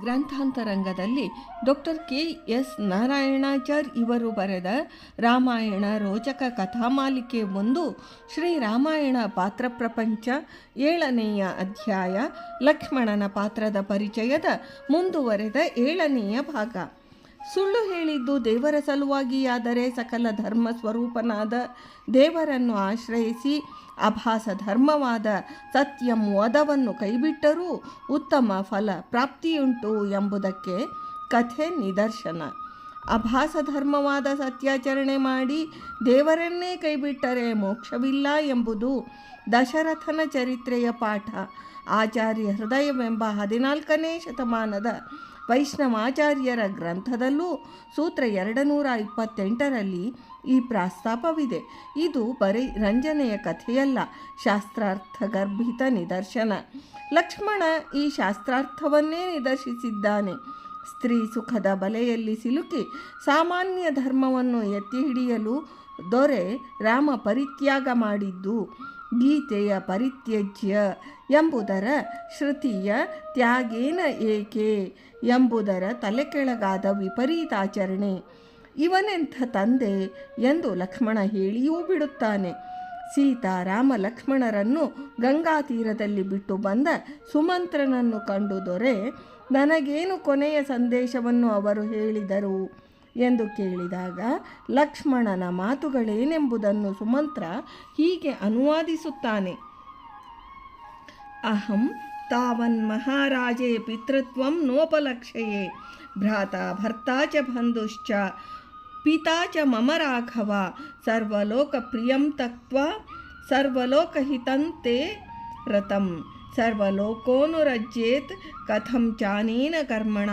ಗ್ರಂಥಾಂತರಂಗದಲ್ಲಿ doctor K S Narayanachar ಇವರು ಬರೆದ ರಾಮಾಯಣ ರೋಚಕ ಕಥಾಮಾಲಿಕೆ ಒಂದು, ಶ್ರೀ ರಾಮಾಯಣ ಪಾತ್ರ ಪ್ರಪಂಚ ಏಳನೆಯ ಅಧ್ಯಾಯ ಲಕ್ಷ್ಮಣನ ಪಾತ್ರದ ಪರಿಚಯದ ಮುಂದುವರೆದ ಏಳನೆಯ ಭಾಗ. ಸುಳ್ಳು ಹೇಳಿದ್ದು ದೇವರ ಸಲುವಾಗಿಯಾದರೆ ಸಕಲ ಧರ್ಮ ಸ್ವರೂಪನಾದ ದೇವರನ್ನು ಆಶ್ರಯಿಸಿ ಅಭಾಸ ಧರ್ಮವಾದ ಸತ್ಯಂ ವದವನ್ನು ಕೈಬಿಟ್ಟರೂ ಉತ್ತಮ ಫಲ ಪ್ರಾಪ್ತಿಯುಂಟು ಎಂಬುದಕ್ಕೆ ಕಥೆ ನಿದರ್ಶನ. ಅಭಾಸ ಧರ್ಮವಾದ ಸತ್ಯಾಚರಣೆ ಮಾಡಿ ದೇವರನ್ನೇ ಕೈಬಿಟ್ಟರೆ ಮೋಕ್ಷವಿಲ್ಲ ಎಂಬುದು ದಶರಥನ ಚರಿತ್ರೆಯ ಪಾಠ. ಆಚಾರ್ಯ ಹೃದಯವೆಂಬ ಹದಿನಾಲ್ಕನೇ ಶತಮಾನದ ವೈಷ್ಣವಾಚಾರ್ಯರ ಗ್ರಂಥದಲ್ಲೂ ಸೂತ್ರ ಎರಡು ನೂರ ಇಪ್ಪತ್ತೆಂಟರಲ್ಲಿ ಈ ಪ್ರಸ್ತಾಪವಿದೆ. ಇದು ಬರೀ ರಂಜನೆಯ ಕಥೆಯಲ್ಲ, ಶಾಸ್ತ್ರಾರ್ಥ ಗರ್ಭಿತ ನಿದರ್ಶನ. ಲಕ್ಷ್ಮಣ ಈ ಶಾಸ್ತ್ರಾರ್ಥವನ್ನೇ ನಿದರ್ಶಿಸಿದ್ದಾನೆ. ಸ್ತ್ರೀ ಸುಖದ ಬಲೆಯಲ್ಲಿ ಸಿಲುಕಿ ಸಾಮಾನ್ಯ ಧರ್ಮವನ್ನು ಎತ್ತಿ ಹಿಡಿಯಲು ದೊರೆ ರಾಮ ಪರಿತ್ಯಾಗ ಮಾಡಿದ್ದು. ಗೀತೆಯ ಪರಿತ್ಯಜ್ಯ ಎಂಬುದರ ಶ್ರುತಿಯ ತ್ಯಾಗೇನ ಏಕೆ ಎಂಬುದರ ತಲೆಕೆಳಗಾದ ವಿಪರೀತಾಚರಣೆ. ಇವನೆಂಥ ತಂದೆ ಎಂದು ಲಕ್ಷ್ಮಣ ಹೇಳಿಯೂ ಬಿಡುತ್ತಾನೆ. ಸೀತಾರಾಮ ಲಕ್ಷ್ಮಣರನ್ನು ಗಂಗಾ ತೀರದಲ್ಲಿ ಬಿಟ್ಟು ಬಂದ ಸುಮಂತ್ರನನ್ನು ಕಂಡು ದೊರೆ, ನನಗೇನು ಕೊನೆಯ ಸಂದೇಶವನ್ನು ಅವರು ಹೇಳಿದರು? ಎಂದು ಕೇಳಿದಾಗ, ಲಕ್ಷ್ಮಣನ ಮಾತುಗಳೇನೆಂಬುದನ್ನು ಸುಮಂತ್ರ ಹೀಗೆ ಅನುವಾದಿಸುತ್ತಾನೆ. ಅಹಂ ತಾವನ್ ಮಹಾರಾಜೇ ಪಿತೃತ್ವಂ ನೋಪಲಕ್ಷಯೇ, ಭ್ರಾತ ಭರ್ತಾ ಚ ಬಂಧುಶ್ಚ, ಪಿತಾ ಚ ಮಮ ರಾಘವ, ಸರ್ವಲೋಕ ಸರ್ವಲೋಕಹಿತಂತೆ ರತಂ ಸರ್ವಲೋಕೋನುರಜ್ಯೇತ್ ಕಥಂ ಚಾನೇನ ಕರ್ಮಣ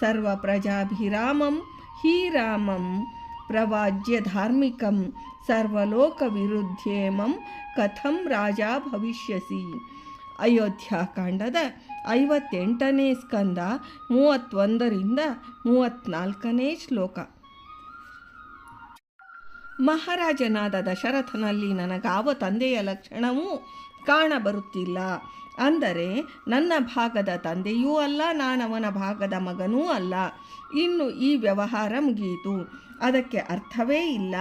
ಸರ್ವಪ್ರಜಾಭಿರಾಮಂ ಹೀ ರಾಮಂ ಪ್ರವಾಜ್ಯ ಧಾರ್ಮಿಕಂ ಸರ್ವಲೋಕವಿರುದ್ಧೇಮಂ ಕಥಂ ರಾಜ ಭವಿಷ್ಯಸಿ. ಅಯೋಧ್ಯಾಕಾಂಡದ ಐವತ್ತೆಂಟನೇ ಸ್ಕಂದ, ಮೂವತ್ತೊಂದರಿಂದ ಮೂವತ್ತ್ನಾಲ್ಕನೇ ಶ್ಲೋಕ. ಮಹಾರಾಜನಾದ ದಶರಥನಲ್ಲಿ ನನಗಾವ ತಂದೆಯ ಲಕ್ಷಣವೂ ಕಾಣಬರುತ್ತಿಲ್ಲ. ಅಂದರೆ ನನ್ನ ಭಾಗದ ತಂದೆಯೂ ಅಲ್ಲ, ನಾನವನ ಭಾಗದ ಮಗನೂ ಅಲ್ಲ. ಇನ್ನು ಈ ವ್ಯವಹಾರ ಮುಗಿಯಿತು. ಅದಕ್ಕೆ ಅರ್ಥವೇ ಇಲ್ಲ.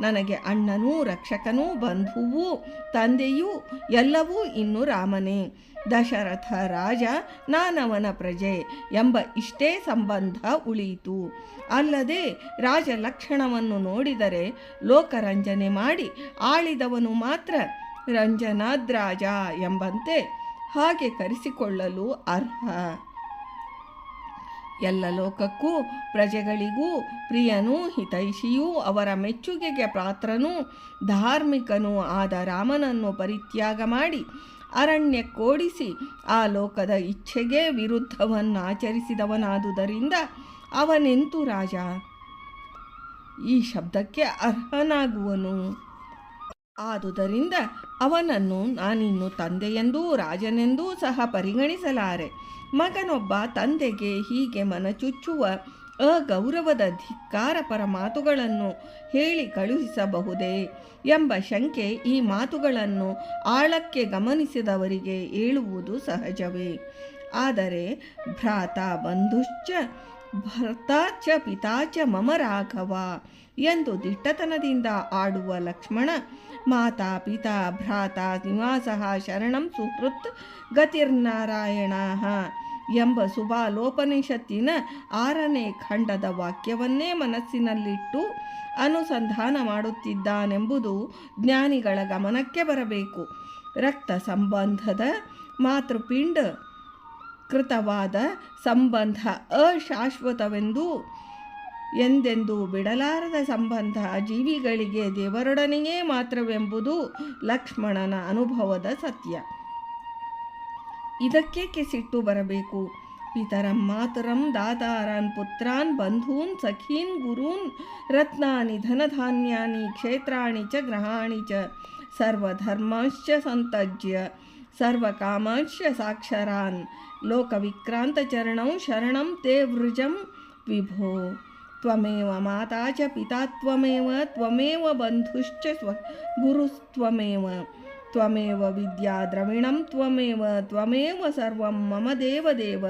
ನನಗೆ ಅಣ್ಣನೂ ರಕ್ಷಕನೂ ಬಂಧುವೂ ತಂದೆಯೂ ಎಲ್ಲವೂ ಇನ್ನು ರಾಮನೇ. ದಶರಥ ರಾಜ ನಾನವನ ಪ್ರಜೆ ಎಂಬ ಇಷ್ಟೇ ಸಂಬಂಧ ಉಳಿಯಿತು. ಅಲ್ಲದೆ ರಾಜ ಲಕ್ಷಣವನ್ನು ನೋಡಿದರೆ ಲೋಕರಂಜನೆ ಮಾಡಿ ಆಳಿದವನು ಮಾತ್ರ ರಂಜನಾದ್ರಾಜ ಎಂಬಂತೆ ಹಾಗೆ ಕರೆಸಿಕೊಳ್ಳಲು ಅರ್ಹ. ಎಲ್ಲ ಲೋಕಕ್ಕೂ, ಪ್ರಜೆಗಳಿಗೂ, ಪ್ರಿಯನೂ, ಹಿತೈಷಿಯೂ, ಅವರ ಮೆಚ್ಚುಗೆಗೆ ಪಾತ್ರನೂ, ಧಾರ್ಮಿಕನೂ ಆದ ರಾಮನನ್ನು ಪರಿತ್ಯಾಗ ಮಾಡಿ ಅರಣ್ಯಕ್ಕೋಡಿಸಿ ಆ ಲೋಕದ ಇಚ್ಛೆಗೆ ವಿರುದ್ಧವನ್ನಾಚರಿಸಿದವನಾದುದರಿಂದ ಅವನೆಂತು ರಾಜ? ಈ ಶಬ್ದಕ್ಕೆ ಅರ್ಹನಾಗುವನು. ಆದುದರಿಂದ ಅವನನ್ನು ನಾನಿನ್ನು ತಂದೆಯೆಂದೂ ರಾಜನೆಂದೂ ಸಹ ಪರಿಗಣಿಸಲಾರೆ. ಮಗನೊಬ್ಬ ತಂದೆಗೆ ಹೀಗೆ ಮನಚುಚ್ಚುವ ಅಗೌರವದ ಧಿಕ್ಕಾರಪರ ಮಾತುಗಳನ್ನು ಹೇಳಿ ಕಳುಹಿಸಬಹುದೇ ಎಂಬ ಶಂಕೆ ಈ ಮಾತುಗಳನ್ನು ಆಳಕ್ಕೆ ಗಮನಿಸಿದವರಿಗೆ ಏಳುವುದು ಸಹಜವೇ. ಆದರೆ ಭ್ರಾತ ಬಂಧುಶ್ಚ ಭರ್ತಾ ಚ ಪಿತಾ ಚ ಮಮ ರಾಘವ ಎಂದು ದಿಟ್ಟತನದಿಂದ ಆಡುವ ಲಕ್ಷ್ಮಣ. ಮಾತಾ ಪಿತಾ ಭ್ರಾತ ನಿವಾಸ ಶರಣಂ ಸುಹೃತ್ ಗತಿರ್ನಾರಾಯಣ. ಎಂಬ ಸುಭಾಲೋಪನಿಷತ್ತಿನ ಆರನೇ ಖಂಡದ ವಾಕ್ಯವನ್ನೇ ಮನಸ್ಸಿನಲ್ಲಿಟ್ಟು ಅನುಸಂಧಾನ ಮಾಡುತ್ತಿದ್ದಾನೆಂಬುದು ಜ್ಞಾನಿಗಳ ಗಮನಕ್ಕೆ ಬರಬೇಕು. ರಕ್ತ ಸಂಬಂಧದ ಮಾತೃಪಿಂಡ ಕೃತವಾದ ಸಂಬಂಧ, ಅಶಾಶ್ವತವೆಂದು ಎಂದೆಂದೂ ಬಿಡಲಾರದ ಸಂಬಂಧ ಜೀವಿಗಳಿಗೆ ದೇವರೊಡನೆಯೇ ಮಾತ್ರವೆಂಬುದು ಲಕ್ಷ್ಮಣನ ಅನುಭವದ ಸತ್ಯ. ಇದಕ್ಕೇಕೆ ಸಿಟ್ಟು ಬರಬೇಕು. ಪಿತರಂ ಮಾತರಂ ದಾತಾರಾನ್ ಪುತ್ರಾನ್ ಬಂಧೂನ್ ಸಖೀನ್ ಗುರೂನ್ ರತ್ನಾನಿ ಧನಧಾನ್ಯಾನಿ ಕ್ಷೇತ್ರಾಣಿ ಚ ಗ್ರಹಾಣಿ ಚ ಸರ್ವಧರ್ಮಶ್ಚ ಸಂತಜ್ಯ. ಸರ್ವಕಾಮಾಂಶ್ಚ ಸಾಕ್ಷರಾನ್ ಶರಣಂ ತೇ ವೃಜಂ ವಿಭೋ. ತ್ವಮೇವ ಮಾತಾ ಚ ಪಿತಾ ತ್ವಮೇವ ತ್ವಮೇವ ಬಂಧುಶ್ಚ ಸ್ವ ಗುರುಸ್ತ್ವಮೇವ. ತ್ವಮೇವ ವಿದ್ಯಾ ದ್ರವಿಣಂ ತ್ವಮೇವ ತ್ವಮೇವ ಸರ್ವಂ ಮಮ ದೇವದೇವ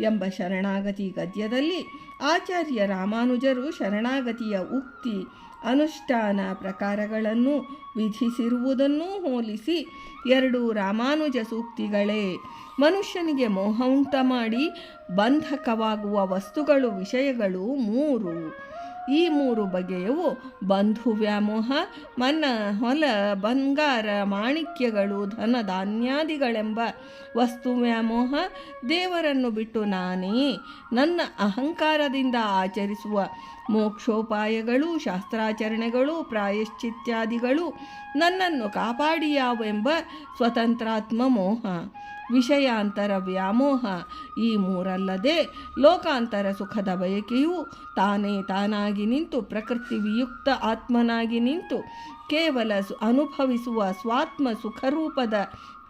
ಎಂಬ ಶರಣಾಗತಿ ಗದ್ಯದಲ್ಲಿ ಆಚಾರ್ಯ ರಾಮಾನುಜರು ಶರಣಾಗತಿಯ ಉಕ್ತಿ ಅನುಷ್ಠಾನ ಪ್ರಕಾರಗಳನ್ನು ವಿಧಿಸಿರುವುದನ್ನೂ ಹೋಲಿಸಿ ಎರಡು ರಾಮಾನುಜ ಸೂಕ್ತಿಗಳೇ. ಮನುಷ್ಯನಿಗೆ ಮೋಹ ಉಂಟ ಮಾಡಿ ಬಂಧಕವಾಗುವ ವಸ್ತುಗಳು, ವಿಷಯಗಳು ಮೂರು. ಈ ಮೂರು ಬಗೆಯವು ಬಂಧು ವ್ಯಾಮೋಹ ಮನ, ಹೊಲ, ಬಂಗಾರ, ಮಾಣಿಕ್ಯಗಳು, ಧನ, ಧಾನ್ಯಾದಿಗಳೆಂಬ ವಸ್ತು ವ್ಯಾಮೋಹ ದೇವರನ್ನು ಬಿಟ್ಟು ನಾನೇ ನನ್ನ ಅಹಂಕಾರದಿಂದ ಆಚರಿಸುವ ಮೋಕ್ಷೋಪಾಯಗಳು, ಶಾಸ್ತ್ರಾಚರಣೆಗಳು, ಪ್ರಾಯಶ್ಚಿತ್ಯಾದಿಗಳು ನನ್ನನ್ನು ಕಾಪಾಡಿಯಾವೆಂಬ ಸ್ವತಂತ್ರಾತ್ಮ ಮೋಹ. ವಿಷಯಾಂತರ ವ್ಯಾಮೋಹ ಈ ಮೂರಲ್ಲದೆ ಲೋಕಾಂತರ ಸುಖದ ಬಯಕೆಯು ತಾನೇ ತಾನಾಗಿ ನಿಂತು ಪ್ರಕೃತಿ ವಿಯುಕ್ತ ಆತ್ಮನಾಗಿ ನಿಂತು ಕೇವಲ ಅನುಭವಿಸುವ ಸ್ವಾತ್ಮ ಸುಖರೂಪದ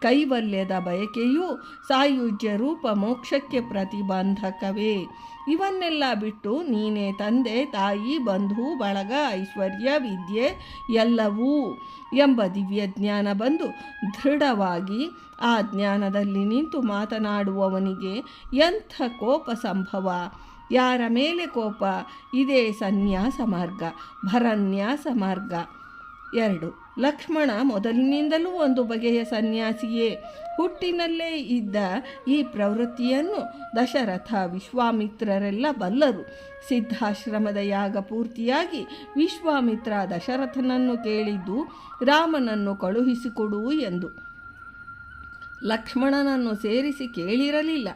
ಕೈವಲ್ಯದ ಬಯಕೆಯು ಸಾಯುಜ್ಯ ರೂಪ ಮೋಕ್ಷಕ್ಕೆ ಪ್ರತಿಬಂಧಕವೇ. ಇವನ್ನೆಲ್ಲ ಬಿಟ್ಟು ನೀನೇ ತಂದೆ, ತಾಯಿ, ಬಂಧು, ಬಳಗ, ಐಶ್ವರ್ಯ, ವಿದ್ಯೆ ಎಲ್ಲವೂ ಎಂಬ ದಿವ್ಯ ಜ್ಞಾನ ಬಂದು ದೃಢವಾಗಿ ಆ ಜ್ಞಾನದಲ್ಲಿ ನಿಂತು ಮಾತನಾಡುವವನಿಗೆ ಎಂಥ ಕೋಪ ಸಂಭವ? ಯಾರ ಮೇಲೆ ಕೋಪ? ಇದೇ ಸನ್ಯಾಸ ಮಾರ್ಗ, ಭರನ್ಯಾಸ ಮಾರ್ಗ. ಎರಡು. ಲಕ್ಷ್ಮಣ ಮೊದಲಿನಿಂದಲೂ ಒಂದು ಬಗೆಯ ಸನ್ಯಾಸಿಯೇ. ಹುಟ್ಟಿನಲ್ಲೇ ಇದ್ದ ಈ ಪ್ರವೃತ್ತಿಯನ್ನು ದಶರಥ ವಿಶ್ವಾಮಿತ್ರರೆಲ್ಲ ಬಲ್ಲರು. ಸಿದ್ಧಾಶ್ರಮದ ಯಾಗ ಪೂರ್ತಿಯಾಗಿ ವಿಶ್ವಾಮಿತ್ರ ದಶರಥನನ್ನು ಕೇಳಿದ್ದು ರಾಮನನ್ನು ಕಳುಹಿಸಿಕೊಡು ಎಂದು. ಲಕ್ಷ್ಮಣನನ್ನು ಸೇರಿಸಿ ಕೇಳಿರಲಿಲ್ಲ.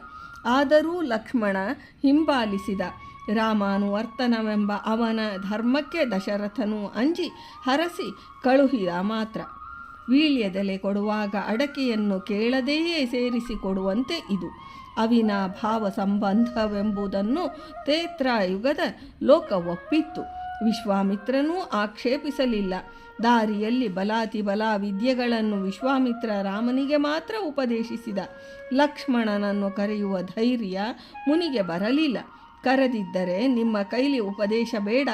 ಆದರೂ ಲಕ್ಷ್ಮಣ ಹಿಂಬಾಲಿಸಿದ. ರಾಮಾನುವರ್ತನವೆಂಬ ಅವನ ಧರ್ಮಕ್ಕೆ ದಶರಥನು ಅಂಜಿ ಹರಸಿ ಕಳುಹಿದ ಮಾತ್ರ. ವೀಳ್ಯದೆಲೆ ಕೊಡುವಾಗ ಅಡಕೆಯನ್ನು ಕೇಳದೆಯೇ ಸೇರಿಸಿಕೊಡುವಂತೆ ಇದು. ಅವಿನಾಭಾವ ಸಂಬಂಧವೆಂಬುದನ್ನು ತೇತ್ರಾಯುಗದ ಲೋಕ ಒಪ್ಪಿತ್ತು ವಿಶ್ವಾಮಿತ್ರನೂ ಆಕ್ಷೇಪಿಸಲಿಲ್ಲ. ದಾರಿಯಲ್ಲಿ ಬಲಾತಿ ಬಲಾ ವಿದ್ಯೆಗಳನ್ನು ವಿಶ್ವಾಮಿತ್ರ ರಾಮನಿಗೆ ಮಾತ್ರ ಉಪದೇಶಿಸಿದ. ಲಕ್ಷ್ಮಣನನ್ನು ಕರೆಯುವ ಧೈರ್ಯ ಮುನಿಗೆ ಬರಲಿಲ್ಲ. ಕರೆದಿದ್ದರೆ ನಿಮ್ಮ ಕೈಲಿ ಉಪದೇಶ ಬೇಡ,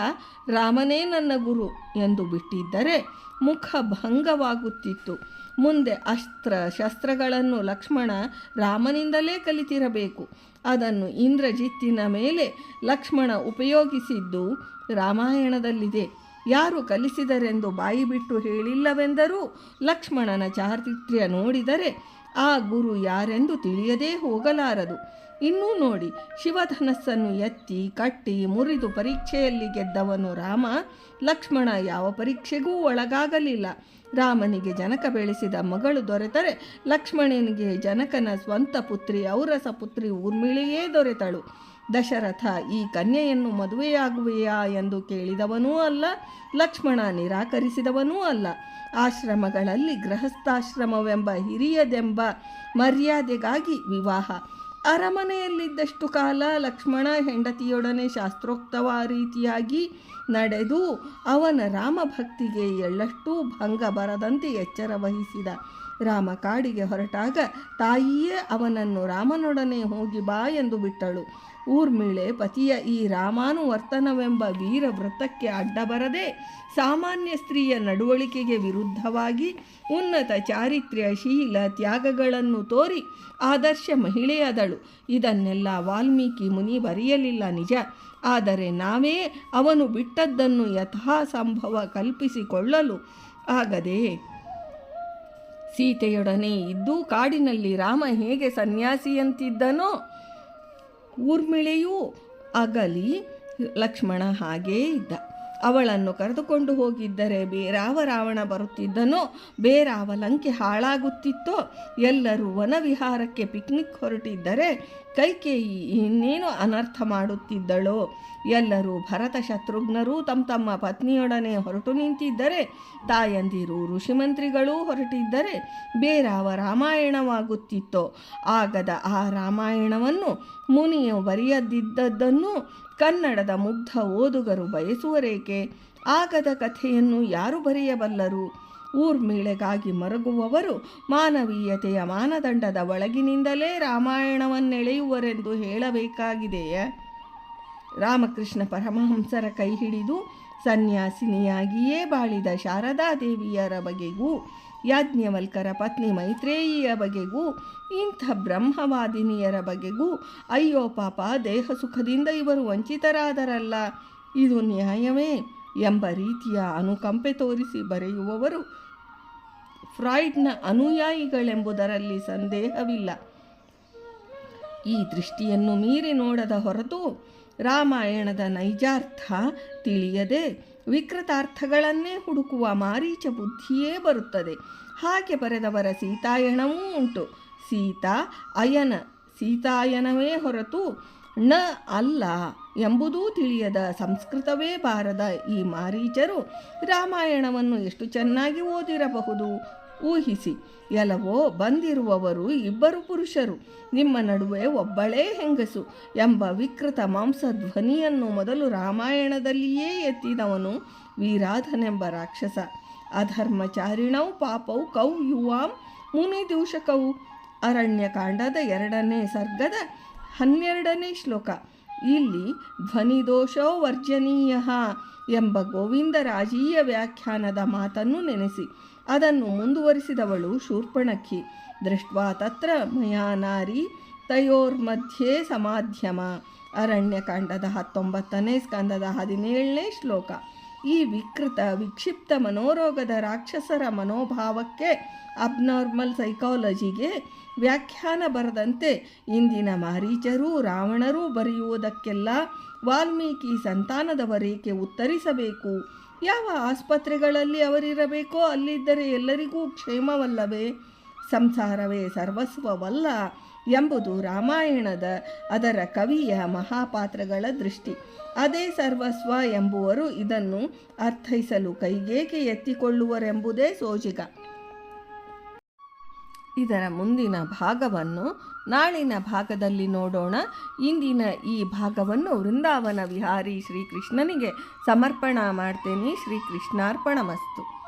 ರಾಮನೇ ನನ್ನ ಗುರು ಎಂದು ಬಿಟ್ಟಿದ್ದರೆ ಮುಖ ಭಂಗವಾಗುತ್ತಿತ್ತು. ಮುಂದೆ ಅಸ್ತ್ರ ಶಸ್ತ್ರಗಳನ್ನು ಲಕ್ಷ್ಮಣ ರಾಮನಿಂದಲೇ ಕಲಿತಿರಬೇಕು. ಅದನ್ನು ಇಂದ್ರಜಿತ್ತಿನ ಮೇಲೆ ಲಕ್ಷ್ಮಣ ಉಪಯೋಗಿಸಿದ್ದು ರಾಮಾಯಣದಲ್ಲಿದೆ. ಯಾರು ಕಲಿಸಿದರೆಂದು ಬಾಯಿ ಬಿಟ್ಟು ಹೇಳಿಲ್ಲವೆಂದರೂ ಲಕ್ಷ್ಮಣನ ಚಾರಿತ್ರ್ಯ ನೋಡಿದರೆ ಆ ಗುರು ಯಾರೆಂದು ತಿಳಿಯದೇ ಹೋಗಲಾರದು. ಇನ್ನೂ ನೋಡಿ, ಶಿವಧನಸ್ಸನ್ನು ಎತ್ತಿ, ಕಟ್ಟಿ, ಮುರಿದು ಪರೀಕ್ಷೆಯಲ್ಲಿ ಗೆದ್ದವನು ರಾಮ. ಲಕ್ಷ್ಮಣ ಯಾವ ಪರೀಕ್ಷೆಗೂ ಒಳಗಾಗಲಿಲ್ಲ. ರಾಮನಿಗೆ ಜನಕ ಬೆಳೆಸಿದ ಮಗಳು ದೊರೆತರೆ. ಲಕ್ಷ್ಮಣನಿಗೆ ಜನಕನ ಸ್ವಂತ ಪುತ್ರಿ, ಔರಸ ಪುತ್ರಿ ಊರ್ಮಿಳಿಯೇ ದೊರೆತಳು. ದಶರಥ, ಈ ಕನ್ಯೆಯನ್ನು ಮದುವೆಯಾಗುವೆಯಾ? ಎಂದು ಕೇಳಿದವನೂ ಅಲ್ಲ, ಲಕ್ಷ್ಮಣ ನಿರಾಕರಿಸಿದವನೂ ಅಲ್ಲ. ಆಶ್ರಮಗಳಲ್ಲಿ ಗೃಹಸ್ಥಾಶ್ರಮವೆಂಬ ಹಿರಿಯದೆಂಬ ಮರ್ಯಾದೆಗಾಗಿ ವಿವಾಹ. ಅರಮನೆಯಲ್ಲಿದ್ದಷ್ಟು ಕಾಲ ಲಕ್ಷ್ಮಣ ಹೆಂಡತಿಯೊಡನೆ ಶಾಸ್ತ್ರೋಕ್ತವ ರೀತಿಯಾಗಿ ನಡೆದು ಅವನ ರಾಮಭಕ್ತಿಗೆ ಎಳ್ಳಷ್ಟೂ ಭಂಗ ಬರದಂತೆ ಎಚ್ಚರ ವಹಿಸಿದ. ರಾಮ ಕಾಡಿಗೆ ಹೊರಟಾಗ ತಾಯಿಯೇ ಅವನನ್ನು ರಾಮನೊಡನೆ ಹೋಗಿ ಬಾ ಎಂದು ಬಿಟ್ಟಳು. ಊರ್ಮಿಳೆ ಪತಿಯ ಈ ರಾಮಾನುವರ್ತನವೆಂಬ ವೀರ ವೃತ್ತಕ್ಕೆ ಅಡ್ಡ ಬರದೆ ಸಾಮಾನ್ಯ ಸ್ತ್ರೀಯ ನಡವಳಿಕೆಗೆ ವಿರುದ್ಧವಾಗಿ ಉನ್ನತ ಚಾರಿತ್ರ್ಯ ಶೀಲ ತ್ಯಾಗಗಳನ್ನು ತೋರಿ ಆದರ್ಶ ಮಹಿಳೆಯಾದಳು. ಇದನ್ನೆಲ್ಲ ವಾಲ್ಮೀಕಿ ಮುನಿ ಬರೆಯಲಿಲ್ಲ ನಿಜ. ಆದರೆ ನಾವೇ ಅವನು ಬಿಟ್ಟದ್ದನ್ನು ಯಥಾಸಂಭವ ಕಲ್ಪಿಸಿಕೊಳ್ಳಲು ಆಗದೆ ಸೀತೆಯೊಡನೆ ಇದ್ದು ಕಾಡಿನಲ್ಲಿ ರಾಮ ಹೇಗೆ ಸನ್ಯಾಸಿಯಂತಿದ್ದನೋ ಊರ್ಮಿಳೆಯೂ ಆಗಲಿ ಲಕ್ಷ್ಮಣ ಹಾಗೇ ಇದ್ದ. ಅವಳನ್ನು ಕರೆದುಕೊಂಡು ಹೋಗಿದ್ದರೆ ಬೇರಾವ ರಾವಣ ಬರುತ್ತಿದ್ದನೋ. ಬೇರಾವ ಲಂಕೆ ಹಾಳಾಗುತ್ತಿತ್ತೋ. ಎಲ್ಲರೂ ವನವಿಹಾರಕ್ಕೆ ಪಿಕ್ನಿಕ್ ಹೊರಟಿದ್ದರೆ ಕೈಕೇಯಿ ಇನ್ನೇನು ಅನರ್ಥ ಮಾಡುತ್ತಿದ್ದಳೋ. ಎಲ್ಲರೂ ಭರತ ಶತ್ರುಘ್ನರೂ ತಮ್ಮ ತಮ್ಮ ಪತ್ನಿಯೊಡನೆ ಹೊರಟು ನಿಂತಿದ್ದರೆ ತಾಯಂದಿರು ಋಷಿಮಂತ್ರಿಗಳೂ ಹೊರಟಿದ್ದರೆ ಬೇರಾವ ರಾಮಾಯಣವಾಗುತ್ತಿತ್ತೋ. ಆಗದ ಆ ರಾಮಾಯಣವನ್ನು ಮುನಿಯು ಬರೆಯದಿದ್ದದ್ದನ್ನು ಕನ್ನಡದ ಮುಗ್ಧ ಓದುಗರು ಬಯಸುವರೇಕೆ ಆಗದ ಕಥೆಯನ್ನು ಯಾರು ಬರೆಯಬಲ್ಲರು? ಊರ್ಮಿಳೆಗಾಗಿ ಮರಗುವವರು ಮಾನವೀಯತೆಯ ಮಾನದಂಡದ ಒಳಗಿನಿಂದಲೇ ರಾಮಾಯಣವನ್ನೆಳೆಯುವರೆಂದು ಹೇಳಬೇಕಾಗಿದೆಯೇ? ರಾಮಕೃಷ್ಣ ಪರಮಹಂಸರ ಕೈ ಹಿಡಿದು ಸನ್ಯಾಸಿನಿಯಾಗಿಯೇ ಬಾಳಿದ ಶಾರದಾದೇವಿಯರ ಬಗೆಗೂ ಯಾಜ್ಞವಲ್ಕರ ಪತ್ನಿ ಮೈತ್ರೇಯಿಯ ಬಗೆಗೂ, ಇಂಥ ಬ್ರಹ್ಮವಾದಿನಿಯರ ಬಗೆಗೂ ಅಯ್ಯೋ ಪಾಪ ದೇಹ ಸುಖದಿಂದ ಇವರು ವಂಚಿತರಾದರಲ್ಲ. ಇದು ನ್ಯಾಯವೇ ಎಂಬ ರೀತಿಯ ಅನುಕಂಪೆ ತೋರಿಸಿ ಬರೆಯುವವರು ಫ್ರಾಯ್ಡ್ನ ಅನುಯಾಯಿಗಳೆಂಬುದರಲ್ಲಿ ಸಂದೇಹವಿಲ್ಲ. ಈ ದೃಷ್ಟಿಯನ್ನು ಮೀರಿ ನೋಡದ ಹೊರತು ರಾಮಾಯಣದ ನೈಜಾರ್ಥ ತಿಳಿಯದೆ ವಿಕೃತಾರ್ಥಗಳನ್ನೇ ಹುಡುಕುವ ಮಾರೀಚ ಬುದ್ಧಿಯೇ ಬರುತ್ತದೆ. ಹಾಗೆ ಬರೆದವರ ಸೀತಾಯಣವೂ ಉಂಟು. ಸೀತಾ, ಅಯನ, ಸೀತಾಯನವೇ ಹೊರತು ಣ ಅಲ್ಲ ಎಂಬುದೂ ತಿಳಿಯದ ಸಂಸ್ಕೃತವೇ ಬಾರದ ಈ ಮಾರೀಚರು ರಾಮಾಯಣವನ್ನು ಎಷ್ಟು ಚೆನ್ನಾಗಿ ಓದಿರಬಹುದು. ಊಹಿಸಿ, ಎಲ್ಲವೋ ಬಂದಿರುವವರು ಇಬ್ಬರು ಪುರುಷರು. ನಿಮ್ಮ ನಡುವೆ ಒಬ್ಬಳೇ ಹೆಂಗಸು ಎಂಬ ವಿಕೃತ ಮಾಂಸ ಧ್ವನಿಯನ್ನು ಮೊದಲು ರಾಮಾಯಣದಲ್ಲಿಯೇ ಎತ್ತಿದವನು ವೀರಾಧನೆಂಬ ರಾಕ್ಷಸ. ಅಧರ್ಮಚಾರಿಣೌ ಪಾಪೌ ಕೌ ಯುವಾಂ ಮುನಿದೂಷಕವು ಅರಣ್ಯಕಾಂಡದ ಎರಡನೇ ಸರ್ಗದ ಹನ್ನೆರಡನೇ ಶ್ಲೋಕ. ಇಲ್ಲಿ ಧ್ವನಿದೋಷೋ ವರ್ಜನೀಯ ಎಂಬ ಗೋವಿಂದರಾಜೀಯ ವ್ಯಾಖ್ಯಾನದ ಮಾತನ್ನು ನೆನೆಸಿ. ಅದನ್ನು ಮುಂದುವರಿಸಿದವಳು ಶೂರ್ಪಣಖಿ. ದೃಷ್ಟ್ವಾ ತತ್ರ ಮಯಾ ನಾರಿ ತಯೋರ್ಮಧ್ಯೆ ಸಮಾಧ್ಯಮ. ಅರಣ್ಯಕಾಂಡದ ಹತ್ತೊಂಬತ್ತನೇ ಸ್ಕಂದದ ಹದಿನೇಳನೇ ಶ್ಲೋಕ. ಈ ವಿಕೃತ, ವಿಕ್ಷಿಪ್ತ ಮನೋರೋಗದ ರಾಕ್ಷಸರ ಮನೋಭಾವಕ್ಕೆ ಅಬ್ನಾರ್ಮಲ್ ಸೈಕಾಲಜಿಗೆ ವ್ಯಾಖ್ಯಾನ ಬರದಂತೆ ಇಂದಿನ ಮಾರೀಚರೂ, ರಾವಣರೂ ಬರೆಯುವುದಕ್ಕೆಲ್ಲ ವಾಲ್ಮೀಕಿ ಸಂತಾನದವರೇಕೆ ಉತ್ತರಿಸಬೇಕು? ಯಾವ ಆಸ್ಪತ್ರೆಗಳಲ್ಲಿ ಅವರಿರಬೇಕೋ ಅಲ್ಲಿದ್ದರೆ ಎಲ್ಲರಿಗೂ ಕ್ಷೇಮವಲ್ಲವೇ? ಸಂಸಾರವೇ ಸರ್ವಸ್ವವಲ್ಲ. ಎಂಬುದು ರಾಮಾಯಣದ ಅದರ ಕವಿಯ ಮಹಾಪಾತ್ರಗಳ ದೃಷ್ಟಿ. ಅದೇ ಸರ್ವಸ್ವ ಎಂಬುವರು ಇದನ್ನು ಅರ್ಥೈಸಲು ಕೈಗೇಕೆ ಎತ್ತಿಕೊಳ್ಳುವರೆಂಬುದೇ ಸೋಜಿಗ. ಇದರ ಮುಂದಿನ ಭಾಗವನ್ನು ನಾಳಿನ ಭಾಗದಲ್ಲಿ ನೋಡೋಣ. ಇಂದಿನ ಈ ಭಾಗವನ್ನು ವೃಂದಾವನ ವಿಹಾರಿ ಶ್ರೀಕೃಷ್ಣನಿಗೆ ಸಮರ್ಪಣಾ ಮಾಡ್ತೇನೆ. ಶ್ರೀಕೃಷ್ಣಾರ್ಪಣ ಮಸ್ತು